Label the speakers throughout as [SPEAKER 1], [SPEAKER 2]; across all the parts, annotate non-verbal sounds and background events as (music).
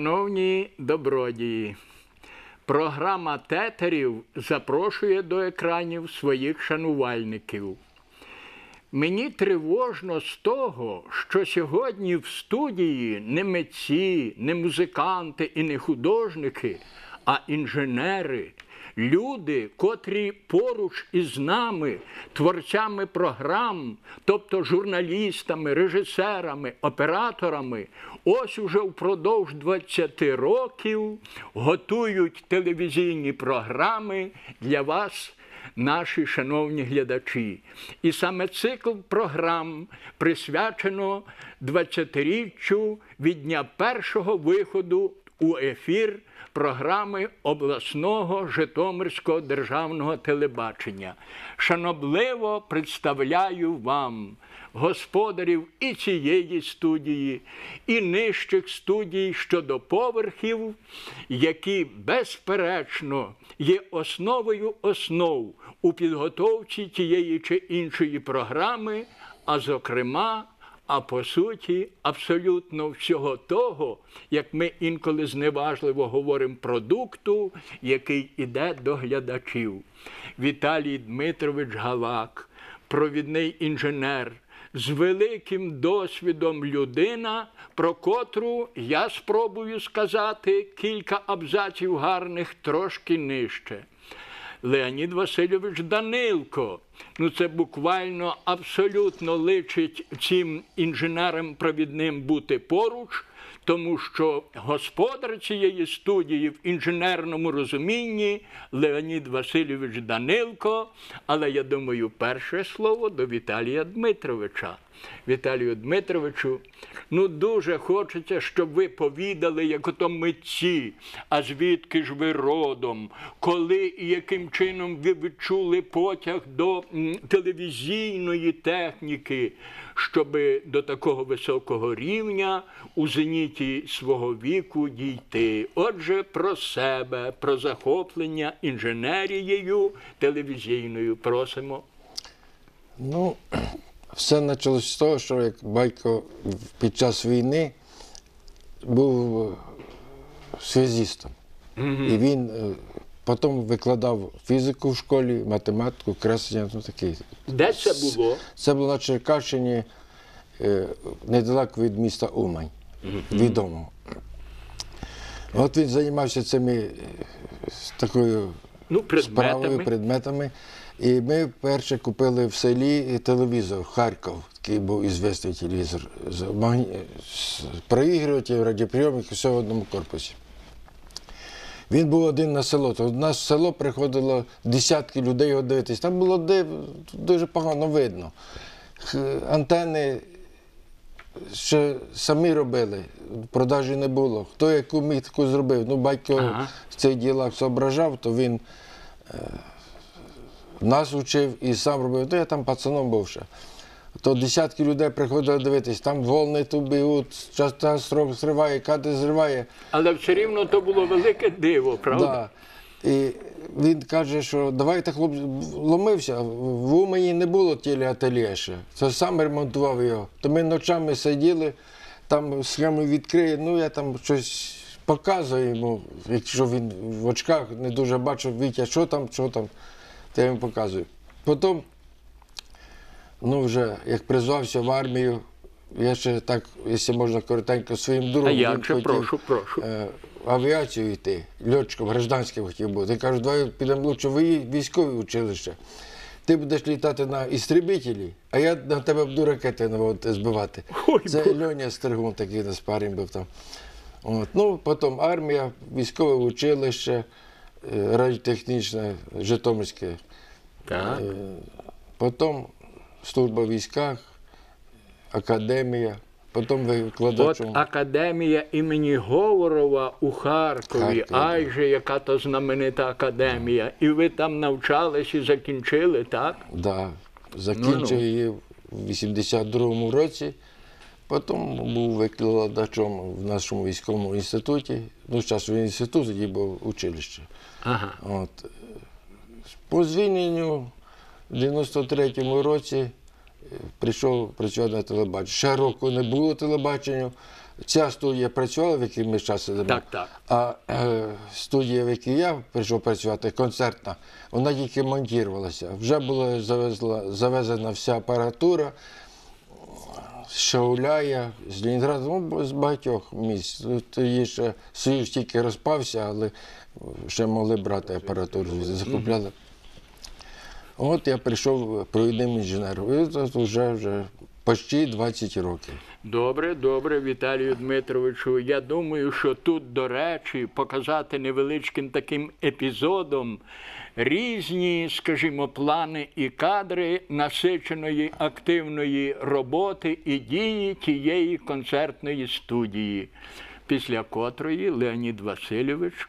[SPEAKER 1] Шановні добродії, програма тетерів запрошує до екранів своїх шанувальників. Мені тривожно з того, що сьогодні в студії не митці, не музиканти і не художники, а інженери, люди, котрі поруч із нами, творцями програм, тобто журналістами, режисерами, операторами, ось уже впродовж 20 років готують телевізійні програми для вас наші шановні глядачі. І саме цикл програм присвячено 20-річчю від дня першого виходу у ефір програми обласного Житомирського державного телебачення. Шанобливо представляю вам господарів і цієї студії, і нижчих студій щодо поверхів, які безперечно є основою основ у підготовці тієї чи іншої програми, а зокрема. А по суті, абсолютно всього того, як ми інколи зневажливо говоримо продукту, який іде до глядачів. Віталій Дмитрович Галак, провідний інженер, з великим досвідом людина, про котру я спробую сказати кілька абзаців гарних трошки нижче. Леонід Васильович Данилко. Ну, це буквально абсолютно личить цим інженерам провідним бути поруч, тому що господар цієї студії в інженерному розумінні Леонід Васильович Данилко. Але я думаю, перше слово до Віталія Дмитровича. Віталію Дмитровичу, ну дуже хочеться, щоб ви повідали, як ото митці, а звідки ж ви родом, коли і яким чином ви відчули потяг до телевізійної техніки, щоб до такого високого рівня у зеніті свого віку дійти. Отже, про себе, про захоплення інженерією телевізійною просимо.
[SPEAKER 2] Ну, все почалося з того, що як батько під час війни був е, связістом. І він е, потім викладав фізику в школі, математику, креслення, ну такий.
[SPEAKER 1] Де це було?
[SPEAKER 2] Це було на Черкащині, е, недалеко від міста Умань, відомо. От він займався цими такою
[SPEAKER 1] Ну,
[SPEAKER 2] справою,
[SPEAKER 1] предметами.
[SPEAKER 2] І ми вперше купили в селі телевізор Харків, такий був ізвісний телевізор, з, магні... з проігрувачем, радіоприйомник, все в одному корпусі. Він був один на село. То в нас в село приходило десятки людей його дивитись. Там було див... дуже погано видно. Антени ще самі робили, продажі не було. Хто яку міг таку зробив. Ну, батько
[SPEAKER 1] Ага.
[SPEAKER 2] в цих ділах зображав, то він е, нас учив і сам робив. То я там пацаном був ще. То десятки людей приходили дивитись, там волни тут бігуть, часто строк зриває, кати зриває.
[SPEAKER 1] Але все рівно то було велике диво, правда?
[SPEAKER 2] Да. І він каже, що давайте хлопці ломився. В Умані не було телеательє ще. Це сам ремонтував його. То ми ночами сиділи, там схему відкриє, ну я там щось показую йому, якщо він в очках не дуже бачив, Вітя, що там, що там, то я йому показую. Потім, ну вже як призвався в армію, я ще так, якщо можна коротенько, своїм другом.
[SPEAKER 1] А як же,
[SPEAKER 2] хотів,
[SPEAKER 1] прошу, прошу.
[SPEAKER 2] е, авіацію йти, льотчиком гражданським хотів бути. Я кажу, давай підемо лучше в військове училище. Ти будеш літати на істребітелі, а я на тебе буду ракети наводити, збивати.
[SPEAKER 1] Ой,
[SPEAKER 2] Це
[SPEAKER 1] Боже.
[SPEAKER 2] Льоня Стергун такий на спарінг був там. От. Ну, потім армія, військове училище, е, радіотехнічне, Житомирське.
[SPEAKER 1] Так.
[SPEAKER 2] Е, Потім служба в військах, академія, потім
[SPEAKER 1] От академія імені Говорова у Харкові.
[SPEAKER 2] Харкові.
[SPEAKER 1] Ай же, яка то знаменита академія. І ви там навчались і закінчили, так?
[SPEAKER 2] Да, закінчив
[SPEAKER 1] Ну-ну.
[SPEAKER 2] її в 82-му році. Потім був викладачом в нашому військовому інституті. Ну, зараз він інститут, тоді був училище.
[SPEAKER 1] Ага.
[SPEAKER 2] От. По звільненню в 93-му році е, прийшов працювати на телебаченні. Ще року не було телебачення. ця студія працювала, в якій ми зараз сидимо.
[SPEAKER 1] Так, так.
[SPEAKER 2] А е, студія, в якій я прийшов працювати, концертна, вона тільки монтувалася. Вже була завезла, завезена вся апаратура з Шауляя, з Ленінграда, ну, з багатьох місць. Тут її ще Союз тільки розпався, але ще могли брати апаратуру, закупляли. От я прийшов провідним інженером. І тут вже, вже почти 20 років.
[SPEAKER 1] Добре, добре, Віталію Дмитровичу. Я думаю, що тут, до речі, показати невеличким таким епізодом різні, скажімо, плани і кадри насиченої активної роботи і дії тієї концертної студії, після котрої Леонід Васильович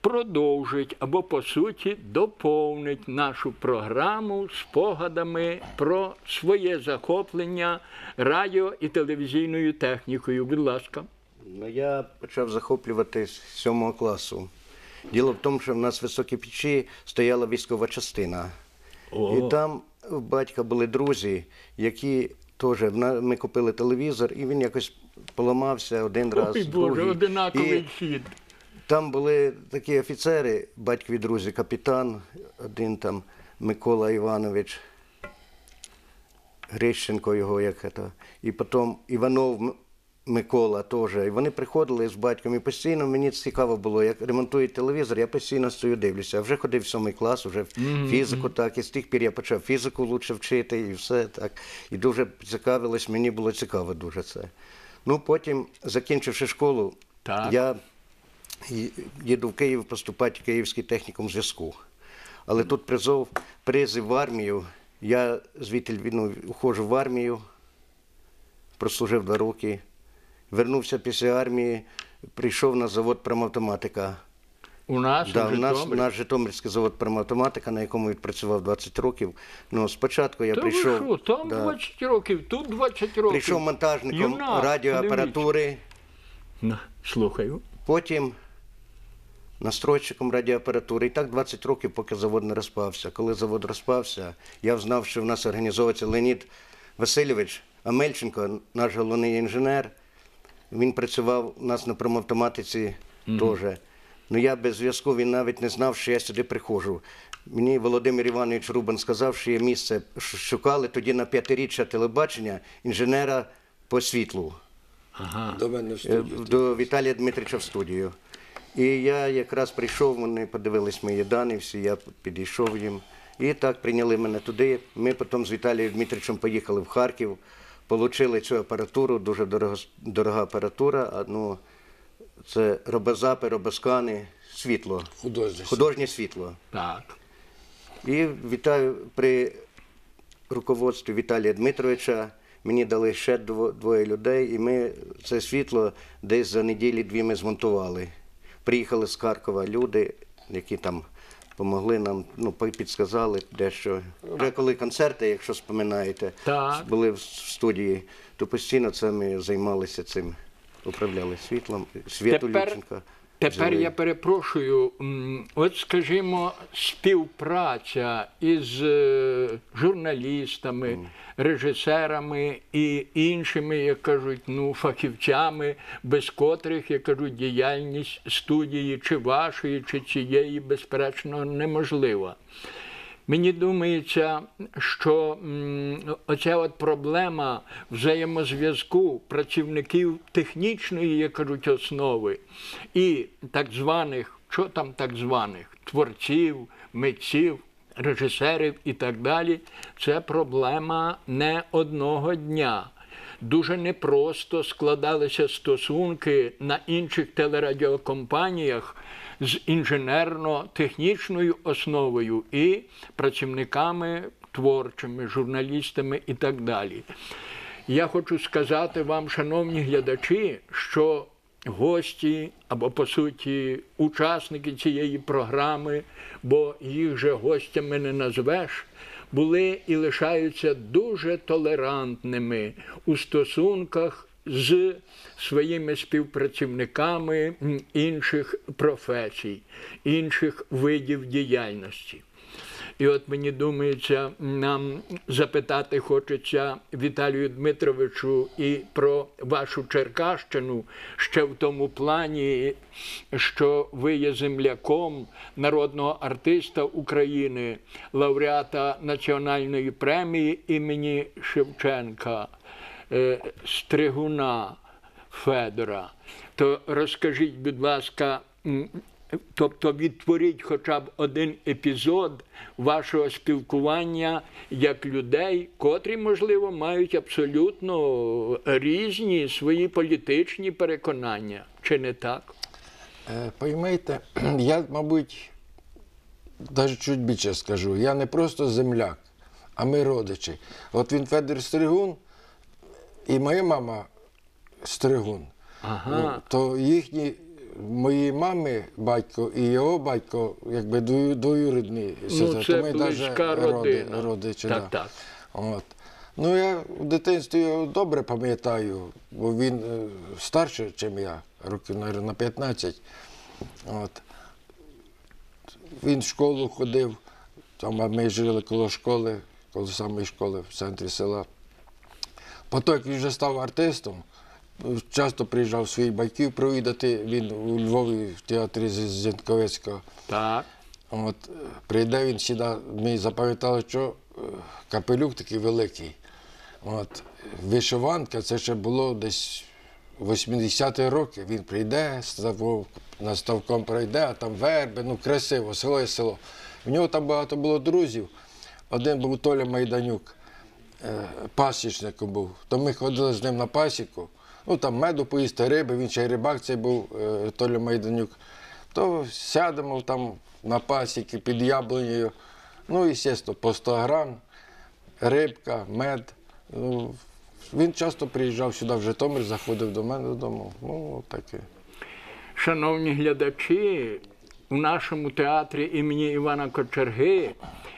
[SPEAKER 1] продовжить або, по суті, доповнить нашу програму спогадами про своє захоплення радіо і телевізійною технікою. Будь ласка.
[SPEAKER 3] Ну, я почав захоплюватись з сьомого класу. Діло в тому, що в нас в високій печі стояла військова частина.
[SPEAKER 1] О.
[SPEAKER 3] І там у батька були друзі, які теж ми купили телевізор, і він якось поламався один раз.
[SPEAKER 1] Ой, Боже,
[SPEAKER 3] другий.
[SPEAKER 1] одинаковий
[SPEAKER 3] І
[SPEAKER 1] хід.
[SPEAKER 3] там були такі офіцери, батькові друзі, капітан, один там Микола Іванович, Грищенко його як це, і потім Іванов Микола теж. І вони приходили з батьком, і постійно мені цікаво було, як ремонтують телевізор, я постійно стою дивлюся. Я вже ходив в сьомий клас, вже фізику так, і з тих пір я почав фізику лучше вчити і все так. І дуже цікавилось, мені було цікаво дуже це. Ну, потім, закінчивши школу,
[SPEAKER 1] Так.
[SPEAKER 3] я їду в Київ поступати в Київський технікум зв'язку. Але тут призов, призив в армію. Я звідти ну, уходжу в армію, прослужив два роки. Вернувся після армії, прийшов на завод промавтоматика.
[SPEAKER 1] У нас
[SPEAKER 3] Да,
[SPEAKER 1] у
[SPEAKER 3] у нас, наш Житомирський завод промавтоматика, на якому відпрацював 20 років. Ну, спочатку я
[SPEAKER 1] Та
[SPEAKER 3] прийшов.
[SPEAKER 1] ви що, там
[SPEAKER 3] да,
[SPEAKER 1] 20 років, тут 20 років.
[SPEAKER 3] прийшов монтажником
[SPEAKER 1] Юнак,
[SPEAKER 3] радіоапаратури.
[SPEAKER 1] Ну, Слухаю.
[SPEAKER 3] Потім настройщиком радіоапаратури. І так 20 років, поки завод не розпався. Коли завод розпався, я знав, що в нас організовується Леонід Васильович Амельченко, наш головний інженер. Він працював у нас на промавтоматиці теж. Ну я без зв'язку він навіть не знав, що я сюди приходжу. Мені Володимир Іванович Рубан сказав, що є місце. Шукали тоді на п'ятиріччя телебачення інженера по світлу.
[SPEAKER 1] Ага.
[SPEAKER 2] До мене в
[SPEAKER 3] Е,
[SPEAKER 2] студію.
[SPEAKER 3] до Віталія Дмитрича в студію. І я якраз прийшов, вони подивились мої дані, всі, я підійшов їм. І так прийняли мене туди. Ми потім з Віталієм Дмитричем поїхали в Харків, отримали цю апаратуру, дуже дорога, дорога апаратура. Ну, це робозапи, робоскани, світло,
[SPEAKER 2] Художник.
[SPEAKER 3] художнє світло.
[SPEAKER 1] Так.
[SPEAKER 3] І вітаю при руководстві Віталія Дмитровича. Мені дали ще двоє людей, і ми це світло десь за неділі-дві ми змонтували. Приїхали з Харкова люди, які там допомогли нам, ну, підсказали дещо. Вже коли концерти, якщо споминаєте,
[SPEAKER 1] Так.
[SPEAKER 3] були в студії, то постійно це ми займалися цим, управляли світлом, Світу
[SPEAKER 1] Тепер,
[SPEAKER 3] Люченка.
[SPEAKER 1] Тепер я перепрошую, от скажімо, співпраця із е, журналістами, режисерами і іншими, як кажуть, ну, фахівцями, без котрих, як кажуть, діяльність студії чи вашої, чи цієї, безперечно, неможлива. Мені думається, що оця от проблема взаємозв'язку працівників технічної, як кажуть, основи і так званих, що там так званих, творців, митців, режисерів і так далі, це проблема не одного дня. Дуже непросто складалися стосунки на інших телерадіокомпаніях з інженерно-технічною основою і працівниками творчими, журналістами і так далі. Я хочу сказати вам, шановні глядачі, що гості або по суті учасники цієї програми, бо їх же гостями не назвеш, були і лишаються дуже толерантними у стосунках з своїми співпрацівниками інших професій, інших видів діяльності. І от мені думається, нам запитати хочеться Віталію Дмитровичу і про вашу Черкащину ще в тому плані, що ви є земляком народного артиста України, лауреата національної премії імені Шевченка, е, Стригуна Федора. То розкажіть, будь ласка, тобто відтворіть хоча б один епізод вашого спілкування як людей, котрі, можливо, мають абсолютно різні свої політичні переконання. Чи не так?
[SPEAKER 2] Е, Поймайте, (clears throat) я, мабуть, навіть чуть більше скажу. Я не просто земляк, а ми родичі. От він Федір Стригун, і моя мама Стригун.
[SPEAKER 1] Ага.
[SPEAKER 2] Ну, то їхні, мої мами, батько і його батько, якби двою- двоюрідні сестри.
[SPEAKER 1] Ну, це
[SPEAKER 2] то ми
[SPEAKER 1] близька
[SPEAKER 2] даже
[SPEAKER 1] родина.
[SPEAKER 2] родичі.
[SPEAKER 1] Так,
[SPEAKER 2] да.
[SPEAKER 1] так.
[SPEAKER 2] От. Ну, я в дитинстві його добре пам'ятаю, бо він е, старший, ніж я, років, мабуть, на 15. От. Він в школу ходив, там а ми жили коло школи, коло самої школи в центрі села. Потім, як він вже став артистом, часто приїжджав своїх батьків провідати. Він у Львові в театрі З- Зінковецького.
[SPEAKER 1] Так.
[SPEAKER 2] От, прийде він сюди, ми запам'ятали, що е, капелюк такий великий. От, вишиванка, це ще було десь 80-ті роки. Він прийде, на ставком пройде, а там верби, ну красиво, село є село. В нього там багато було друзів. Один був Толя Майданюк, пасічником був. То ми ходили з ним на пасіку. Ну там меду поїсти, риби, він ще й рибак цей був е, Толя Майданюк. То сядемо там на пасіки під яблунею. Ну, і звісно, по 100 грам, рибка, мед. Ну, він часто приїжджав сюди в Житомир, заходив до мене додому. Ну, таке.
[SPEAKER 1] Шановні глядачі, у нашому театрі імені Івана Кочерги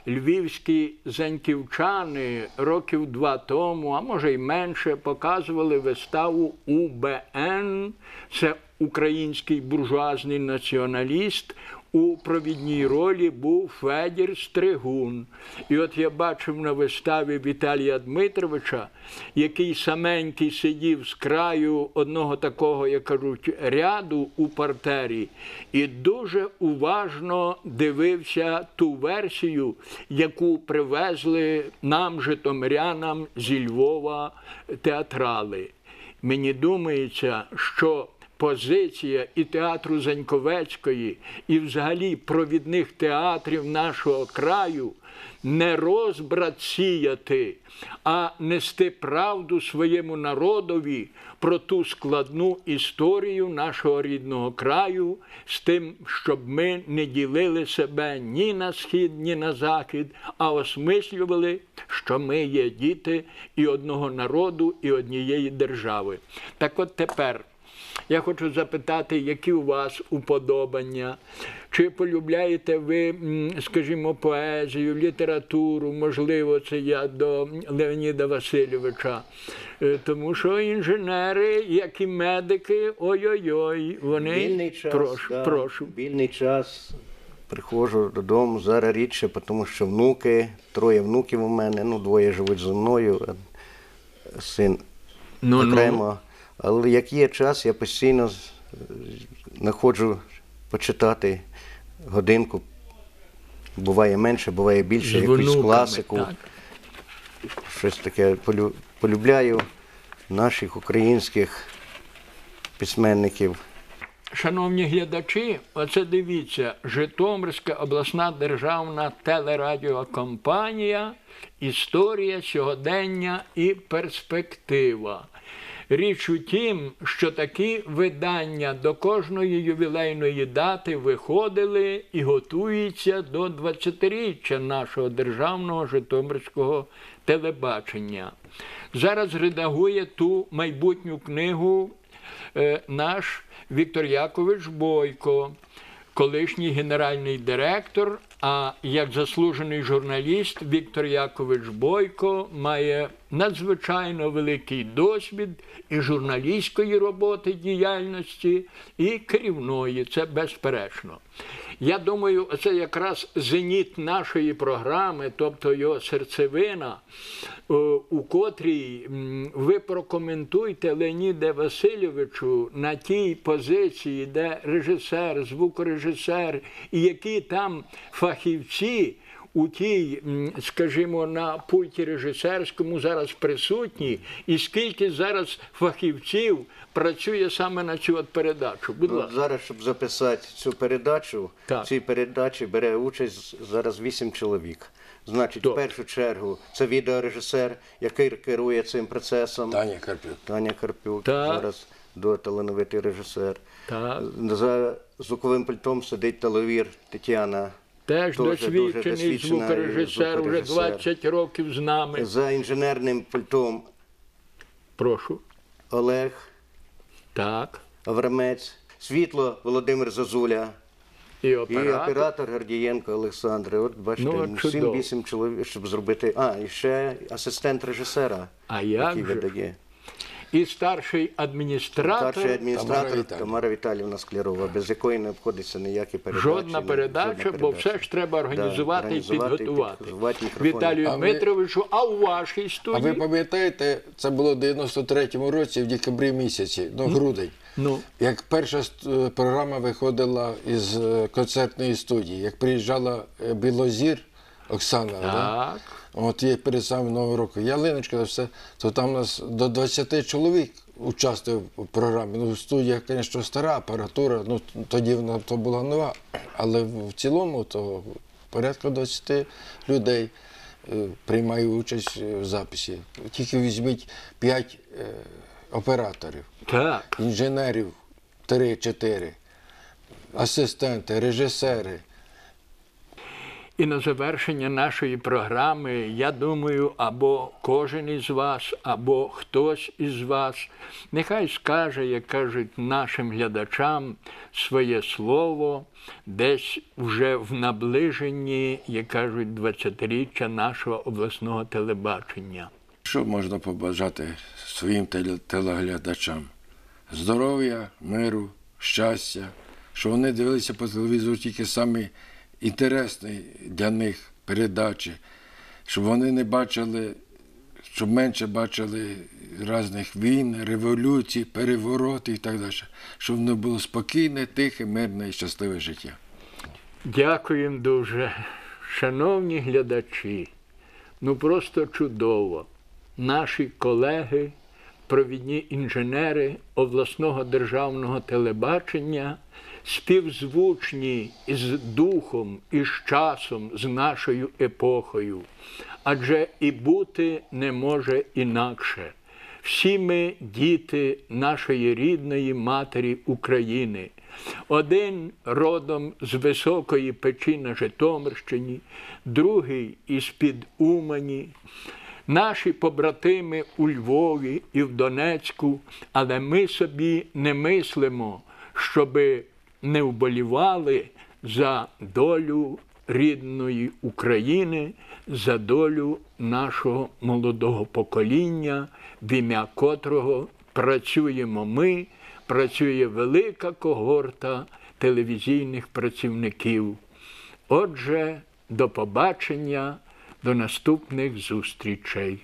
[SPEAKER 1] львівські зеньківчани років два тому, а може й менше, показували виставу УБН. Це український буржуазний націоналіст. У провідній ролі був Федір Стригун. І от я бачив на виставі Віталія Дмитровича, який саменький сидів з краю одного такого, як кажуть, ряду у партері, і дуже уважно дивився ту версію, яку привезли нам, житомирянам, зі Львова театрали. Мені думається, що позиція і театру Заньковецької, і взагалі провідних театрів нашого краю не розбрат сіяти, а нести правду своєму народові про ту складну історію нашого рідного краю з тим, щоб ми не ділили себе ні на схід, ні на захід, а осмислювали, що ми є діти і одного народу, і однієї держави. Так от тепер. Я хочу запитати, які у вас уподобання? Чи полюбляєте ви, скажімо, поезію, літературу? Можливо, це я до Леоніда Васильовича. Е, Тому що інженери, як і медики, ой-ой-ой, вони
[SPEAKER 3] Вільний час.
[SPEAKER 1] прошу,
[SPEAKER 3] да,
[SPEAKER 1] прошу.
[SPEAKER 3] Вільний час. Приходжу додому зараз рідше, тому що внуки, троє внуків у мене, ну, двоє живуть зі мною, син
[SPEAKER 1] Ну, ну.
[SPEAKER 3] Але як є час, я постійно знаходжу почитати годинку. Буває менше, буває більше, якусь
[SPEAKER 1] внуками,
[SPEAKER 3] класику.
[SPEAKER 1] так.
[SPEAKER 3] Щось таке полю- полюбляю наших українських письменників.
[SPEAKER 1] Шановні глядачі, оце дивіться, Житомирська обласна державна телерадіокомпанія Історія сьогодення і перспектива. Річ у тім, що такі видання до кожної ювілейної дати виходили і готуються до 20-річчя нашого державного Житомирського телебачення. Зараз редагує ту майбутню книгу е, наш Віктор Якович Бойко, колишній генеральний директор А як заслужений журналіст Віктор Якович Бойко має надзвичайно великий досвід і журналістської роботи діяльності, і керівної. Це безперечно. Я думаю, це якраз зеніт нашої програми, тобто його серцевина, е, у котрій ви прокоментуйте Леоніде Васильовичу на тій позиції, де режисер, звукорежисер і які там фахівці. У тій, скажімо, на пульті режисерському зараз присутні, і скільки зараз фахівців працює саме на цю от передачу. Будь
[SPEAKER 3] Ну,
[SPEAKER 1] ласка.
[SPEAKER 3] зараз, щоб записати цю передачу,
[SPEAKER 1] Так.
[SPEAKER 3] в цій передачі бере участь зараз вісім чоловік. Значить,
[SPEAKER 1] Добре.
[SPEAKER 3] в першу чергу це відеорежисер, який керує цим процесом.
[SPEAKER 2] Таня Карпюк.
[SPEAKER 3] Таня Карпюк,
[SPEAKER 1] Так.
[SPEAKER 3] зараз до талановитий режисер.
[SPEAKER 1] Так.
[SPEAKER 3] За звуковим пультом сидить таловір Тетяна.
[SPEAKER 1] Теж
[SPEAKER 3] Дуже- дуже
[SPEAKER 1] досвідчений
[SPEAKER 3] досвідчена
[SPEAKER 1] звукорежисер, вже 20 років з нами.
[SPEAKER 3] За інженерним пультом
[SPEAKER 1] Прошу.
[SPEAKER 3] Олег
[SPEAKER 1] Так.
[SPEAKER 3] Аврамець, світло Володимир Зазуля.
[SPEAKER 1] І
[SPEAKER 3] І
[SPEAKER 1] оператор.
[SPEAKER 3] оператор Гордієнко Олександр. От бачите,
[SPEAKER 1] Ну, чудово.
[SPEAKER 3] 7-8 чоловік, щоб зробити. А, і ще асистент режисера,
[SPEAKER 1] А як
[SPEAKER 3] який
[SPEAKER 1] же?
[SPEAKER 3] видає.
[SPEAKER 1] І старший адміністратор.
[SPEAKER 3] Старший адміністратор
[SPEAKER 2] Тамара Віталіївна.
[SPEAKER 3] Тамара Віталіївна Склярова, без якої не обходиться ніякі передачі.
[SPEAKER 1] Жодна
[SPEAKER 3] ні,
[SPEAKER 1] передача,
[SPEAKER 3] жодна
[SPEAKER 1] бо
[SPEAKER 3] передача.
[SPEAKER 1] все ж треба організувати,
[SPEAKER 3] Да,
[SPEAKER 1] і підготувати.
[SPEAKER 3] підготувати.
[SPEAKER 1] Віталію
[SPEAKER 2] А ви-
[SPEAKER 1] Дмитровичу, а у вашій
[SPEAKER 2] А ви
[SPEAKER 1] студії?
[SPEAKER 2] пам'ятаєте, це було в 93-му році, в декабрі місяці, ну, грудень.
[SPEAKER 1] Ну,
[SPEAKER 2] Як перша ст- програма виходила із е, концертної студії, як приїжджала е, Білозір Оксана, да?
[SPEAKER 1] так.
[SPEAKER 2] От є перед самим Новим роком, ялиночка, все, то там у нас до 20 чоловік участвував у програмі. Ну, студія, звісно, стара апаратура, ну тоді вона то була нова, але в в цілому то порядка 20 людей е, приймає участь е, в записі. Тільки візьміть 5 операторів
[SPEAKER 1] Так.
[SPEAKER 2] інженерів 3-4, асистенти, режисери.
[SPEAKER 1] І на завершення нашої програми, я думаю, або кожен із вас, або хтось із вас, нехай скаже, як кажуть нашим глядачам, своє слово десь вже в наближенні, як кажуть, 20-річчя нашого обласного телебачення.
[SPEAKER 2] Що можна побажати своїм теле- телеглядачам? Здоров'я, миру, щастя, що вони дивилися по телевізору тільки самі інтересні для них передачі, щоб вони не бачили, щоб менше бачили різних війн, революцій, переворотів і так далі. Щоб воно було спокійне, тихе, мирне і щасливе життя.
[SPEAKER 1] Дякуємо дуже, шановні глядачі. Ну просто чудово. Наші колеги, провідні інженери обласного державного телебачення, співзвучні із духом, із часом, з нашою епохою. Адже і бути не може інакше. Всі ми діти нашої рідної матері України. Один родом з високої печі на Житомирщині, другий із-під Умані, наші побратими у Львові і в Донецьку, але ми собі не мислимо, щоби не вболівали за долю рідної України, за долю нашого молодого покоління, в ім'я котрого працюємо ми, працює велика когорта телевізійних працівників. Отже, до побачення, до наступних зустрічей.